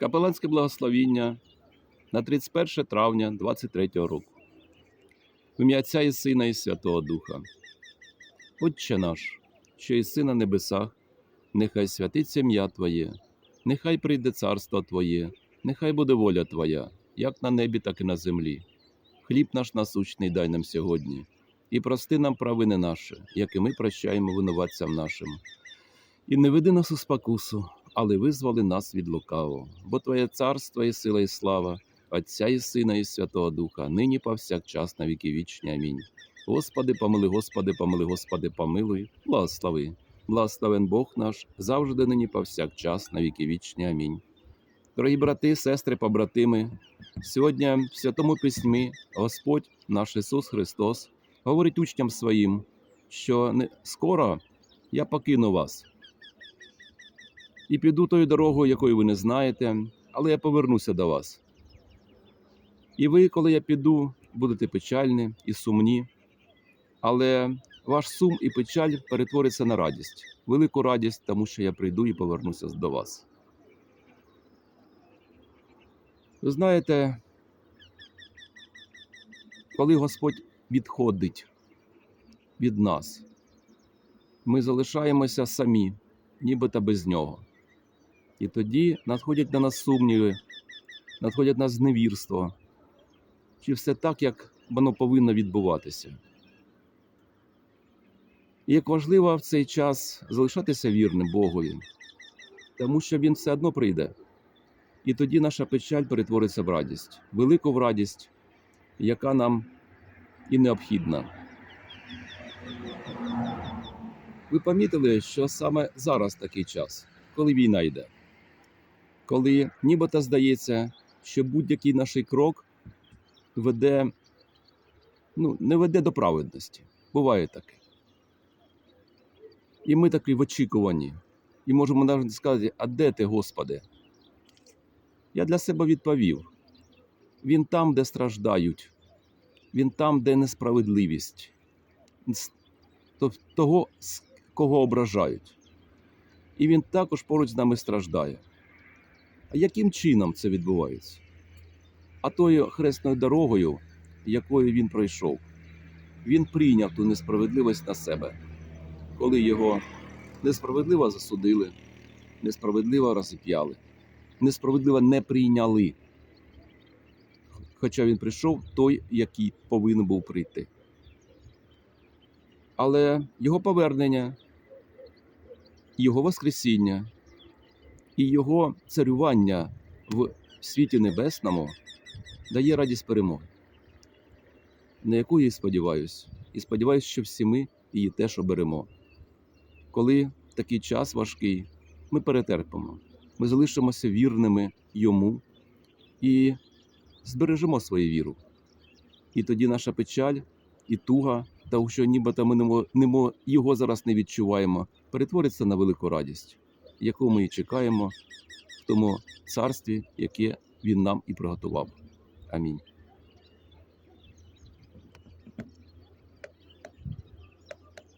Капеланське благословіння на 31 травня 23 року. В ім'я Отця і Сина і Святого Духа. Отче наш, що єси на небесах, нехай святиться ім'я Твоє, нехай прийде царство Твоє, нехай буде воля Твоя, як на небі, так і на землі. Хліб наш насущний дай нам сьогодні, і прости нам провини наші, як і ми прощаємо винуватцям нашим. І не веди нас у спокусу, але визволи нас від лукавого, бо Твоє царство і сила, і слава, Отця і Сина, і Святого Духа, нині повсякчас на віки вічні. Амінь. Господи, помили, Господи, помили, Господи, помилуй, благослови. Благословен Бог наш, завжди нині повсякчас на віки вічні. Амінь. Дорогі брати, сестри, побратими, сьогодні в Святому Письмі Господь наш Ісус Христос говорить учням своїм, що не скоро я покину вас і піду тою дорогою, якою ви не знаєте, але я повернуся до вас. І ви, коли я піду, будете печальні і сумні, але ваш сум і печаль перетвориться на радість, велику радість, тому що я прийду і повернуся до вас. Ви знаєте, коли Господь відходить від нас, ми залишаємося самі, нібито без нього. І тоді надходять на нас сумніви, надходять на нас невірство, чи все так, як воно повинно відбуватися. І як важливо в цей час залишатися вірним Богові, тому що Він все одно прийде. І тоді наша печаль перетвориться в радість, велику в радість, яка нам і необхідна. Ви помітили, що саме зараз такий час, коли війна йде, коли нібито здається, що будь-який наш крок веде, ну, не веде до праведності. Буває таке. І ми такі в очікуванні. І можемо навіть сказати, а де ти, Господи? Я для себе відповів: він там, де страждають, він там, де несправедливість, того, кого ображають. І він також поруч з нами страждає. Яким чином це відбувається? А тою хресною дорогою, якою він пройшов, він прийняв ту несправедливість на себе, коли його несправедливо засудили, несправедливо розіп'яли, несправедливо не прийняли. Хоча він прийшов той, який повинен був прийти. Але його повернення, його Воскресіння і його царювання в світі небесному дає радість перемоги, на яку я і сподіваюся. І сподіваюся, що всі ми її теж оберемо. Коли такий час важкий, ми перетерпимо, ми залишимося вірними йому і збережемо свою віру. І тоді наша печаль і туга, та що нібито ми не мо- не мо- його зараз не відчуваємо, перетвориться на велику радість, яку ми і чекаємо в тому царстві, яке він нам і приготував. Амінь.